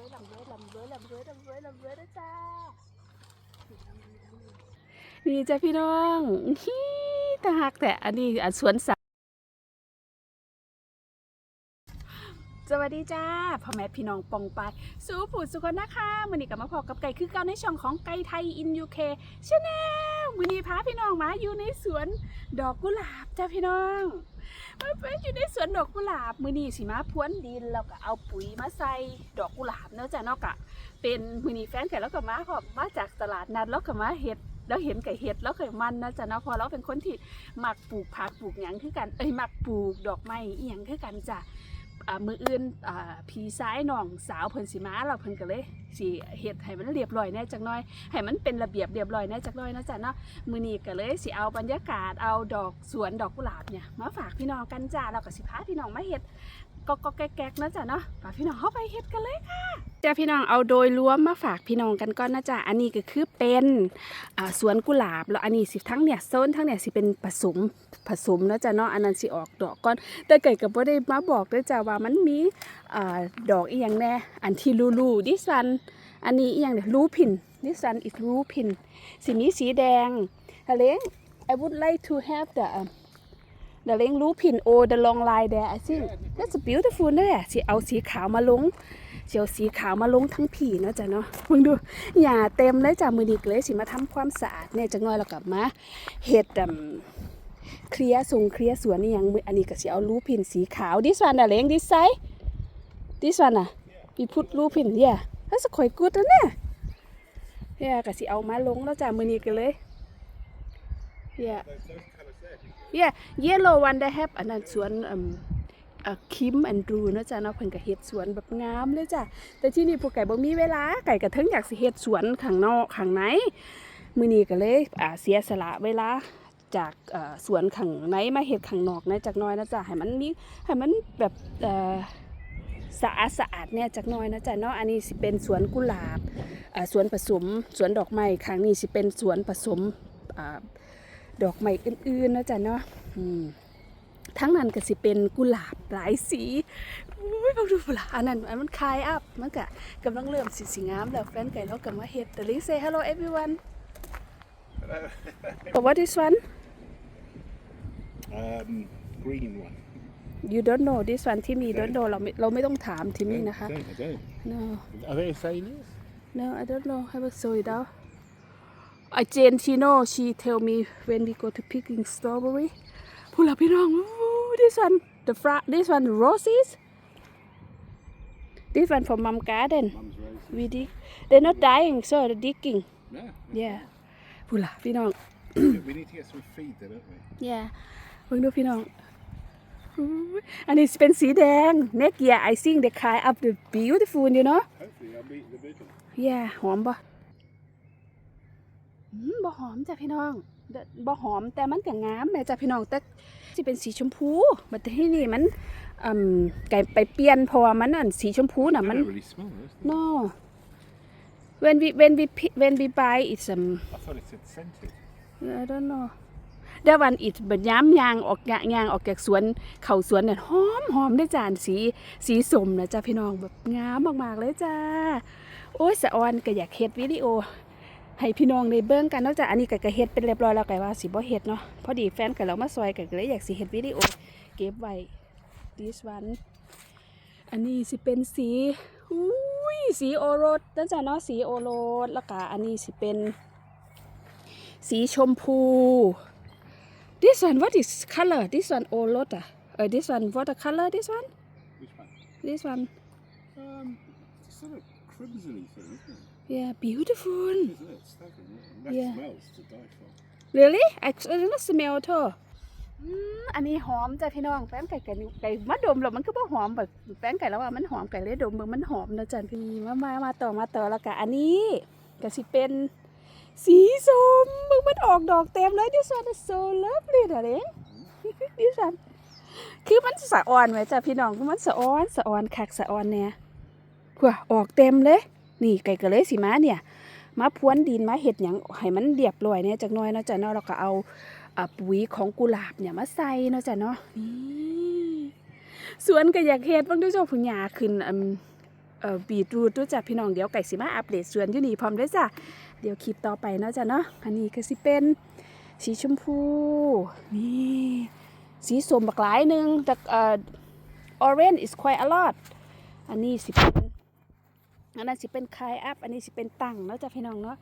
วยลำรวยลำรวยลำรวยลำรวยลำรวยนะจ้านี่จ้าพี่น้องฮีตาหักแต่อันนี้อันสวนสัตว์สวัสดีจ้าพ่อแม่พี่น้องปองปสู้ผู้สุขคนนะคะมือนี้กลับมาพอกับไก่คือเก้าในช่องของไก่ไทยอินยูเคชาแนลมือนี้พาพี่น้องมาอยู่ในสวนดอกกุหลาบจ้าพี่น้อง มาเป็นอยู่ในสวนดอกกุหลาบมือนี่สิมาพรวนดินแล้วก็เอาปุ๋ยมาใส่ดอกกุหลาบเนาะจ้ะเนาะกะเป็นมือนี่แฟนแกแล้วก็มาขอบมาจากตลาดนัดแล้วก็มาเห็ดแล้วเห็นไก่เห็ดแล้วเคยมันนะจ๊ะเนาะพอเราเป็นคนที่มักปลูกผักปลูกหยังคือกันเอ้ยมักปลูกดอกไม้อีหยังคือกันจ้ะ มืออื่นผีซ้ายน้องสาวเพิ่นสีมาเราเพิ่นก็เลยสิเฮ็ดให้มันเรียบร้อยแน่จักหน่อยให้มันเป็นระเบียบเรียบร้อยแน่จักหน่อยนะจ๊ะเนาะมือนี้ก็เลยสิเอาบรรยากาศเอาดอกสวนดอกกุหลาบเนี่ยมาฝากพี่น้องกันจ้าเราก็สิพาพี่น้องมาเฮ็ด ก็ก็แก๊กๆนะจ๊ะเนาะฝากพี่น้องเข้าไปเฮ็ดกันเลยค่ะจ้าพี่น้องเอาโดยรวมมาฝากพี่น้องกันก่อนนะจ๊ะอันนี้ก็คือเป็นสวนกุหลาบแล้วอันนี้สิทั้งเนี่ยโซนทั้งเนี่ยสิเป็นผสมผสมนะจ๊ะเนาะอันนั้นสิออกดอกก่อน แต่ไก่ก็บ่ได้มาบอกด้วยจ้ะว่ามันมีอดอกอีหยังแน่อันที่ลูๆดิซันอันนี้อีหยังเนี่ยลูพินดิซันอีกลูพินสีนี้สีแดงทะเลง I would like to have the um, the เลงรู้พินโอ the long line there I think that's beautiful นั่นแหละสิเอาสีขาวมาลงสิเอาสีขาวมาลงทั้งผีเนาะจ้ะเนาะมึงดูหญ้าเต็มเลยจ้ะมือดีเลยสิมาทำความสะอาดเนี่ยจะง่อยแล้วกลับมาเฮ็ดดำเคลียร์ทรงเคลียร์สวนนี่ยังมืออันนี้ก็สิเอารูพินสีขาว this one อะเลง this side this one อะ we put รูพิน yeah that's quite good นะเนี่ยเฮียก็สิเอามาลงแล้วจ้ะมือนี้กันเลยเฮีย เฮีย yellow one they have อันนั้นสวนคิมอันดูนาะจ้ะเนาะเพิ่นก็เฮ็ดสวนแบบงามเลยจ้ะแต่ที่นี่พวกไก่บ่มีเวลาไก่ก็ถึงอยากสิเฮ็ดสวนข้างนอกข้างในมื้อนี้ก็เลยอ่าเสียสละเวลาจากสวนข้างในมาเฮ็ดข้างนอกนะจักหน่อยนะจ้ะให้มันมีให้มันแบบเอ่อสะอาดสะอาดเนี่ยจักหน่อยนะจ๊ะเนาะอันนี้สิเป็นสวนกุหลาบสวนผสมสวนดอกไม้ครั้งนี้สิเป็นสวนผสมอา ดอกไม้อื่นๆนะจ๊ะเนาะอืมทั้งนั้นก็สิเป็นกุหลาบหลายสีอุ้ยบางดูกุหลาบอันนั้นอันมันคลายอัพมันก็กำลังเริ่มสีสีงามแล้วแฟนไก่เราก็มาเฮ็ดแต่ลิง say hello everyone but what is one Um, green one. you don't know this one ที่มี don't know เราไม่เราไม่ต้องถามที่นี่นะคะ I don't, I don't. no Are they azaleas? No, I don't know. I will show it out. I Jane she know she tell me when we go to picking strawberry. พูดแล้วพี่น้อง Ooh, this one the fra this one roses. This one from mom garden. Mum's roses. We dig. They're not dying, so they're digging. No. Yeah. พูดละพี่น้อง we need to get some feed there, don't we? Yeah. เพิ่งดูพี่น้อง Ooh, อันนี้เป็นสีแดง Next year I think they climb up the beautiful you know Hopefully I'll meet in the middle. ย่าหอมปะอืม บ่หอมจ้ะพี่น้องเด้อบ่หอมแต่มันก็งามแม่จ้ะพี่น้องแต่สิเป็นสีชมพูบัดที่นี่มันอืมไก่ไปเปลี่ยนเพราะว่ามันอันสีชมพูน่ะ They มัน don't really smell, does it? no when we when we pi- when we buy it's um I thought it said scented. I don't know เดี๋ยววันอีกบัดย้ำยางออกยางยางออกจากสวนเขาสวนเนี่ยหอมหอมได้จานสีสีสมนะจ้ะพี่น้องแบบงามมากๆเลยจ้า โอ้ยสะออนก็อยากเฮ็ดวิดีโอ ให้พี่น้องได้เบิ่งกันเนอกจากอันนี้ก็ก็เฮ็ดเป็นเรียบร้อยแล้วก็ว่าสิบ่เฮ็ดเนาะพอดีแฟนก็เรามาซอยก็เลยอยากสิเฮ็ดวิดีโอเก็บไว้ this one อันนี้สิเป็นสีอุ้ยสีโอรสนั่นจ้ะเนาะสีโอรสแล้วก็อันนี้สิเป็น สีชมพู this one what is color this one โอรสอะเออ this one what a color this one Which one? this one Um, it's sort of crimsony thing, isn't it? Yeah beautiful Isn't it? Staggering, isn't it? That Yeah. smells to die for. really I I don't smell เธออืมอันนี้หอมจ้ะพี่น้องแป้งไก่ไก่ไก่มาดมแล้วมันก็บ่หอมแบบแป้งไก่แล้วว่ามันหอมไก่เลยดมเบิ่งมันหอมนะจ๊ะพี่มามามาต่อมาต่อแล้วก็อันนี้ก็สิเป็นสีส้มมึงมันออกดอกเต็มเลย this one is so lovely นะเด้ง this one คือมันสะอ่อนไว้จ้ะพี่น้องคือมันสะอ่อนสะอ่อนคักสะอ่อนเนี่ยเพื่อออกเต็มเลย นี่ไก่ก็เลยสิมาเนี่ย มาพวนดินมาเห็ดหยังให้มันเรียบร้อยเนี่ยจักน้อยเนาะจ้ะเนาะแล้วก็เอาปุ๋ยของกุหลาบเนี่ยมาใส่เนาะจ้ะเนาะนี่สวนก็อยากเฮ็ดบางทีเจ้าผู้หญ้าขึ้นเอ่อบีทรูทด้วยจ้ะพี่น้องเดี๋ยวไก่สิมาอัปเดตสวนอยู่นี่พร้อมด้วยจ้ะเดี๋ยวคลิปต่อไปเนาะจ้ะเนาะอันนี้ก็สิเป็นสีชมพูนี่สีส้มบักหลายหนึงแต่เอ่อ orange is quite a lot อันนี้สิเป็น อันนั้นสิเป็นคายอัพอันนี้สิเป็นตังเนาะจ้ะพี่น้องเนาะ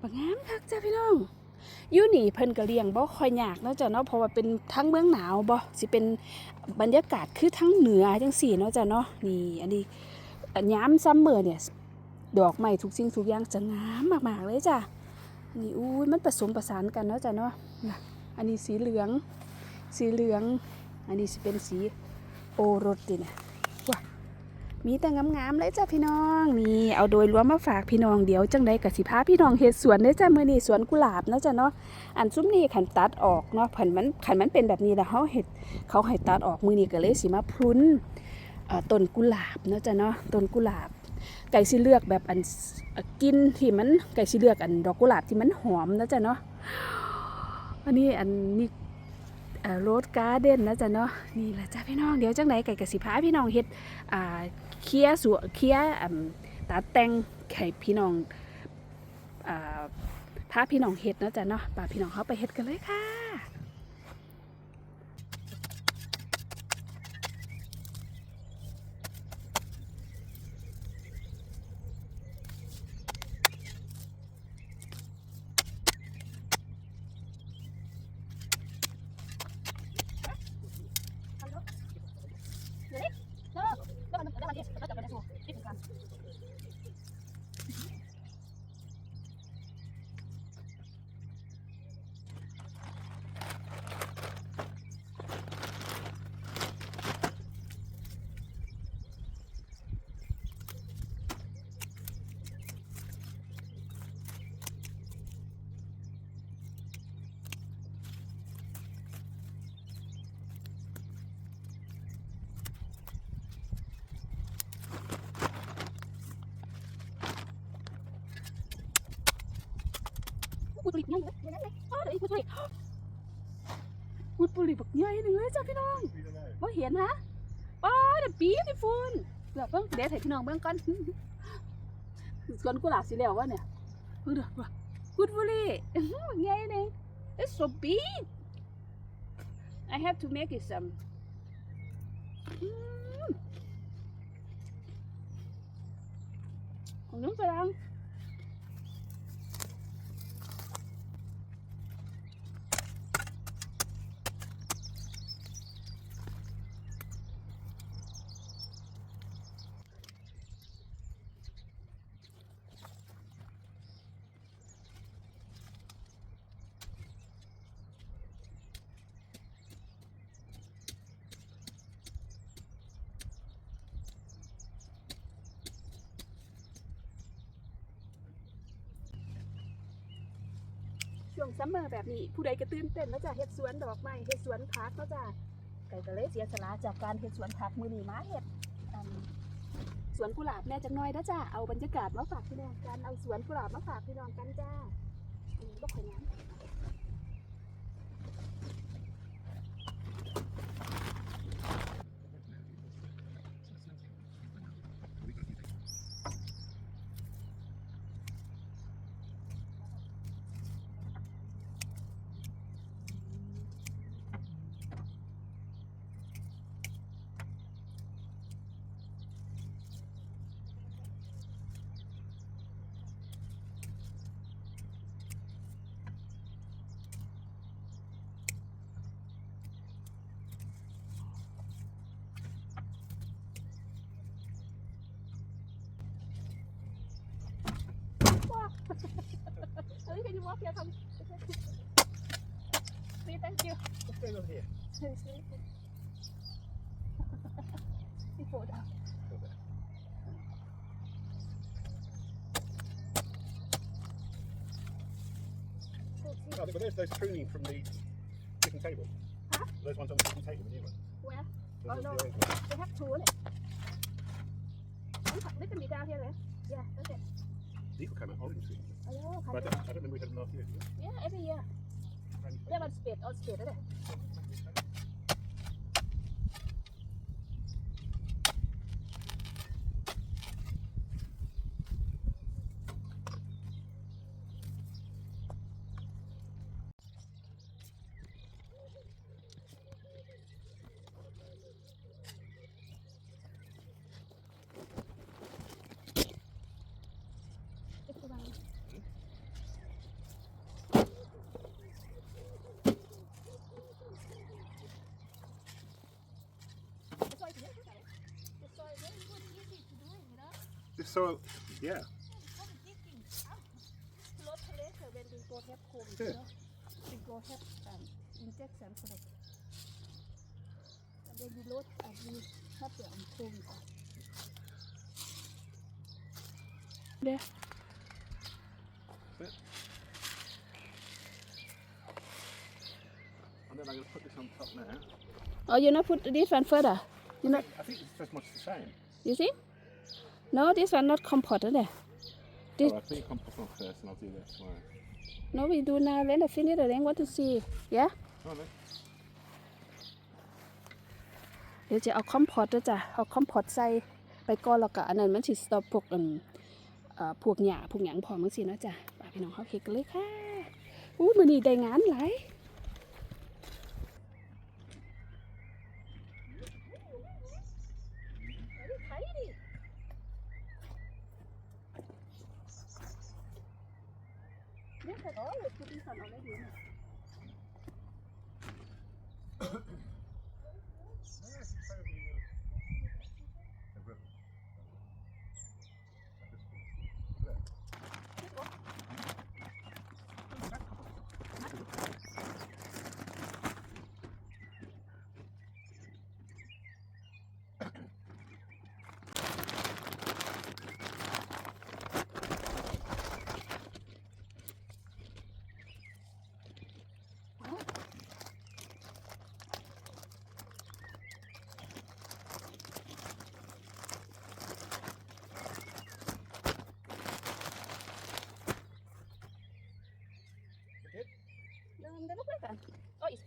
บักงามคักจ้ะพี่น้องอยู่นี่เพิ่นก็เลี้ยงบ่ค่อยยากเนาะจ้ะเนาะเพราะว่าเป็นทั้งเมืองหนาวบ่สิเป็นบรรยากาศคือทั้งเหนือจังซี่เนาะจ้ะเนาะนี่อันนี้ยามซัมเมอร์เนี่ยดอกไม้ทุกสิ่งทุกอย่างจะงามมากๆเลยจ้ะนี่อุ้ยมันผสมประสานกันเนาะจ้ะเนาะอันนี้สีเหลือง สีเหลือง อันนี้สิเป็นสีโอรสดินะ มีแต่งามๆเลยจ้ะพี่น้องนี่เอาโดยรวมมาฝากพี่น้องเดี๋ยวจังใดกับสิพาพี่น้องเฮ็ดสวนได้จ้ะมื้อนี้สวนกุหลาบนะจ้ะเนาะอันซุ้มนี่ขันตัดออกเนาะผันมันขันมันเป็นแบบนี้แล้วเขาเฮ็ดเขาให้ตัดออกมือนี้ก็เลยสิมาพรุนต้นกุหลาบเนาะจ้ะเนาะต้นกุหลาบ ไก่สิเลือกแบบอันกินที่มันไก่สิเลือกอันดอกกุหลาบที่มันหอมนะจ๊ะเนาะอันนี้อันนี้ โรสการ์เด้นนะจ๊ะเนาะนี่แหละจ้าพี่น้องเดี๋ยวจังไหนไก่กสิพาพี่น้องเฮ็ดอ่าเคลียสวนเคลียตัดแต่งไข่พี่น้องอ่าพาพี่น้องเฮ็ดนะจ๊ะเนาะป่าพี่น้องเขาไปเฮ็ดกันเลยค่ะ lagi. Dapat dapat semua. Ini kan. พูดปุริบใหญ่เลยอ๋อเดี๋ยวอีกพูดปุริพูดปุริบักใหญ่เลยจ้ะพี่น้องว่าเห็นฮะป้าเดี๋ยวปีนี่ฟูนเกือบเบิ่งเดี๋ยวให้พี่น้องเบิ่งก่อนสวนกุหลาบสีเหลววะเนี่ยเพิ่งเด้อว่าพูดปุริบักใหญ่หนึ่ง it's so big I have to make it some ของน้ำฝรั่ง ช่วงซัมเมอร์แบบนี้ผู้ใดก็ตื่นเต้นแล้วจ้ะเฮ็ดสวนดอกไม้เฮ็ดสวนผักแล้วจ้ะไก่ก็เลยเสียสละจากการเฮ็ดสวนผักมือนี้มาเฮ็ดอันสวนกุหลาบแม่จังน้อยนะจ้ะเอาบรรยากาศมาฝากพี่น้องกันเอาสวนกุหลาบมาฝากพี่น้องกันจ้าอืมบ่ค่อยงาม you walk here come please thank you What's going on here? Before that. Oh, but there's those pruning from the kitchen table. Huh? Those ones on the kitchen table, the new one. Where? Those Oh, no. the. They have two in it. This can be down here, right? Yeah, that's it. These will come out orange But I don't, remember we had them last year. did we? yeah, every year. That one's spade, all isn't it? soil. Yeah. รถทะเลเซเว่นดิงโกแทบโคม เออ เนาะดิงโกแทบอ่าอินเจคชั่นคนละเดนดีรถอ่ะดีถ้าเปลี่ยนโคมก่อนเด้ And then I'm going to put this on top now. Oh, you not put this one further? You not, I think it's pretty much the same. you see? No, this one not compost, is it? This- Oh, I'll put your compost on first and I'll do this tomorrow. No, we do now. Then I finish the then want to see. Yeah? Oh, no. เดี๋ยวจะเอาคอมพอตด้วยจ้ะ เอาคอมพอตใส่ไปก่อนแล้วก็อันนั้นมันสิสต็อปพวกอันเอ่อพวกหญ้าพวกหยังพอมั้งสิเนาะจ้ะไปพี่น้องเขาเฮ็ดกันเลยค่ะอู้มื้อนี้ได้งานหลาย เนี่ยแต่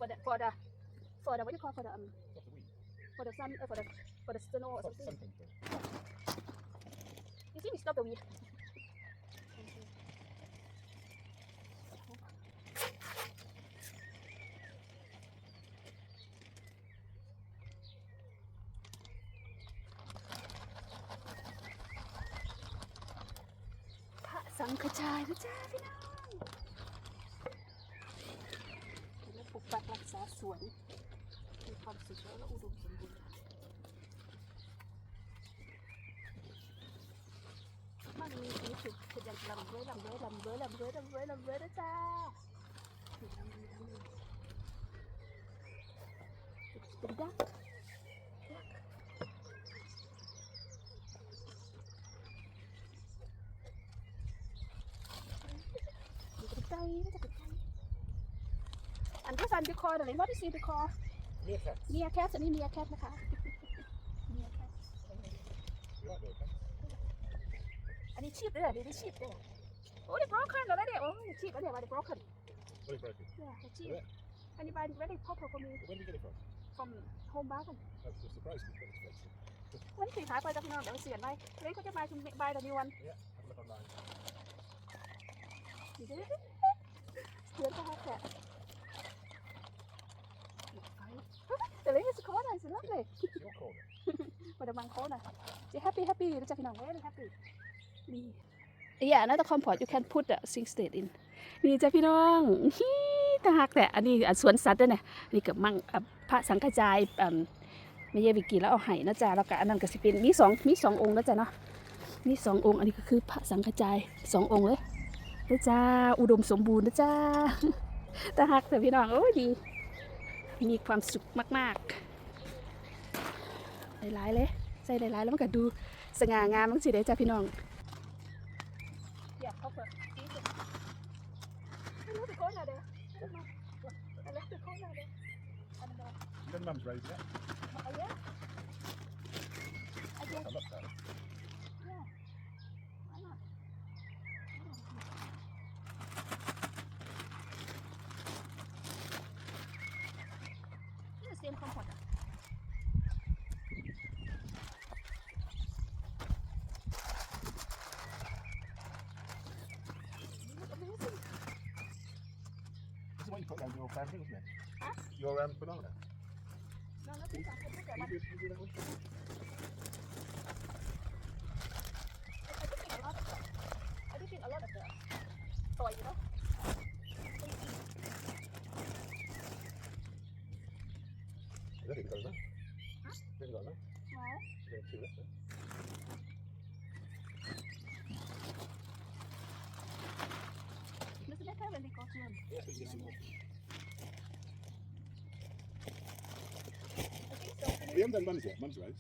for the for the for the what do you call for the um Not the wheat. for the sun uh, for the for the snow or something. something. You see, we stop the wheat. ลำเว้ยลำเว้ยลำเว้ยลำเว้ยลำเว้ยลำเว้ยนะจ๊ะนี่ลำเว้ยลำเป็นดักดักมีกระไก่นะจ๊ะอันที่สันติคอร์เดี๋ยวนี้ว่าที่ซีติคอร์เมียแคทอันนี้เมียแคทนะคะเมียแคท อันนี้ชีพด้วยเหรอนี่ชีพด้วยเหรอโอ้ย broken แล้วเนี่ยโอ้ยชีพแล้วเนี่ยมา broken Very broken. เนี่ยชีพ Yeah. อันนี้ by very proper for me When did you get it from? from home back That's just surprised it's quite expensive. วันที่สี่ขายไปจากพี่น้องเดี๋ยวเสียนไปเล็กก็จะมาคุณ buy the new one Yeah, have a look online. เดี๋ยวเสียนก็แค่แต่เล็กจะโค้ดอะไรสิลักเลย It's your corner. มาดังโค้ดอะจะ happy happy รู้จักพี่น้อง very happy ดี Yeah another compost you can put the sink state in นี่จ้ะพี่น้องฮีตาหักแต่อันนี้สวนสัตว์ด้วยเนี่ยนี่กับมั่งพระสังฆจายไม่เยวิกีแล้วเอาไห้นะจ๊ะแล้วก็อันนั้นก็สิเป็นมีสองมีสององค์นะจ๊ะเนาะมีสององค์ อันนี้ก็คือพระสังฆจายสององค์เลยนะจ๊ะอุดมสมบูรณ์นะจ๊ะตาหักแต่พี่น้องโอ้ดี มีความสุขมากๆหลายๆเลยใส่หลายๆแล้วมันก็ดูสง่างามมั้งสิเด้จ้ะพี่น้อง Your mum's raised it. oh yeah? I guess, I love that. yeah. Why not? Same. This is what you put around your family, isn't it? Huh? Your um, banana. No, no, think I can look at You one. do, you do that one? I think a lot of the, I think a lot of the toy, you know. I don't think it goes there. Huh? Maybe like that. Small. You're going too left there. when they go to them. Yes, it's just a walk. We haven't done mums yet. Mums right.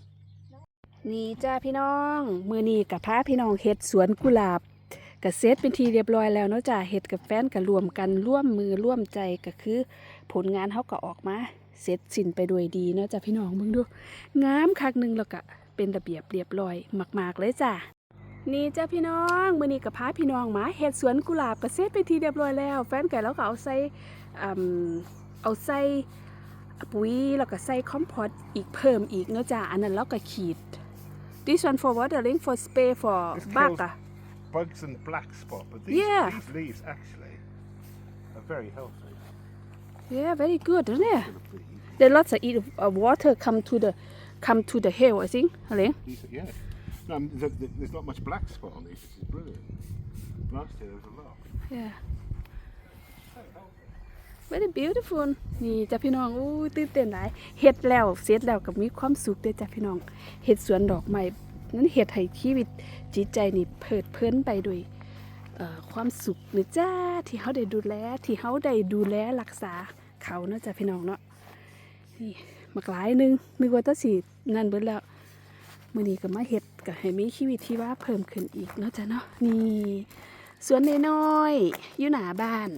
นี่จ้าพี่น้องมือนีกับพาพี่น้องเฮ็ดสวนกุหลาบกะเซตเป็นทีเรียบร้อยแล้วเนาะจ้าเฮ็ดกับแฟนก็รวมกันร่วมมือร่วมใจก็คือ ผลงานเขาก็ออกมาเสร็จสิ้นไปด้วยดีเนาะจ้าพี่น้องมึงดูงามคักหนึ่งแล้วก็เป็นระเบียบเรียบร้อยมากๆเลยจ้านี่จ้าพี่น้องมือนี้กับพาพี่น้องมาเฮ็ดสวนกุหลาบกะเซตเป็นทีเรียบร้อยแล้ว แฟนไก่แล้วก็เอาใส่อืมเอาใส่ ปุ๋ยแล้วก็ใส่คอมโพสต์อีกเพิ่มอีกเนาะจ้าอันนั้นเราก็ขีด This one for watering for spray for This kills- baka. Bugs and black spot, but these, Yeah. these leaves actually are very healthy. Yeah, very good, isn't it? Full of bees. There lots of eat uh, water come to the come to the hill, I think. Helene? These are, yeah. No, um, th- th- there's not much black spot on these, which is brilliant. Last year there was a lot. Yeah. Very beautiful นี่จ้ะพี่น้องอู้ตื่นเต้นหลายเฮ็ดแล้วเสร็จแล้วก็มีความสุขเด้จ้ะพี่น้องเฮ็ดสวนดอกไม้นั้นเฮ็ดให้ชีวิตจิตใจนี่เพิดเพลินไปด้วยความสุขนะจ้าที่เฮาได้ดูแลที่เฮาได้ดูแลรักษาเขาเนาะจ้ะพี่น้องเนาะนี่มักหลายหนึงนึกว่าแตะสินั่นเบิดแล้วมื้อนี้ก็มาเฮ็ดก็ให้มีชีวิตที่ว่าเพิ่มขึ้นอีกเนาะจ้ะเนาะนี่สวนน้อยๆอยู่หน้าบ้าน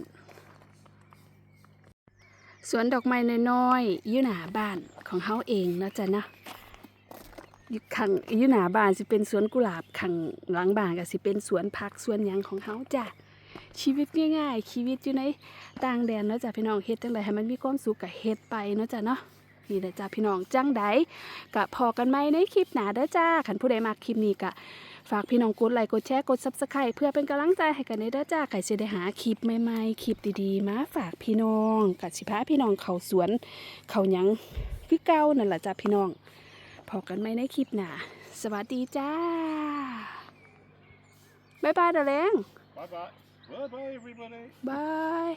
สวนดอกไม้น้อยๆอยู่หน้าบ้านของเฮาเองนะจ๊ะนะอยู่ข้างอยู่หน้าบ้านสิเป็นสวนกุหลาบข้างหลังบ้านก็สิเป็นสวนผักสวนหยังของเฮาจ้ะชีวิตง่ายๆ ชีวิตอยู่ในต่างแดนเนาะจ้ะพี่น้องเฮ็ดจังไดให้มันมีความสุขก็เฮ็ดไปเนาะจ้ะเนาะนี่แหละจ้ะพี่น้องจังใดก็พอกันไหมในคลิปหน้าเด้อจ้าคันผู้ใดมักคลิปนี้ก็ ฝากพี่น้องกดไลค์กดแชร์กด Subscribe เพื่อเป็นกำลังใจให้กันในเด้อจ้าไก่จะได้หาคลิปใหม่ๆคลิปดีๆ มาฝากพี่น้องกับสิพาพี่น้องเขาสวน เขาหยังคือเก่านั่นแหละจ้าพี่น้องพอกันไหมในคลิปหน้าสวัสดีจ้าบ๊ายบายเดอเลง Bye bye. Bye bye, everybody. บาย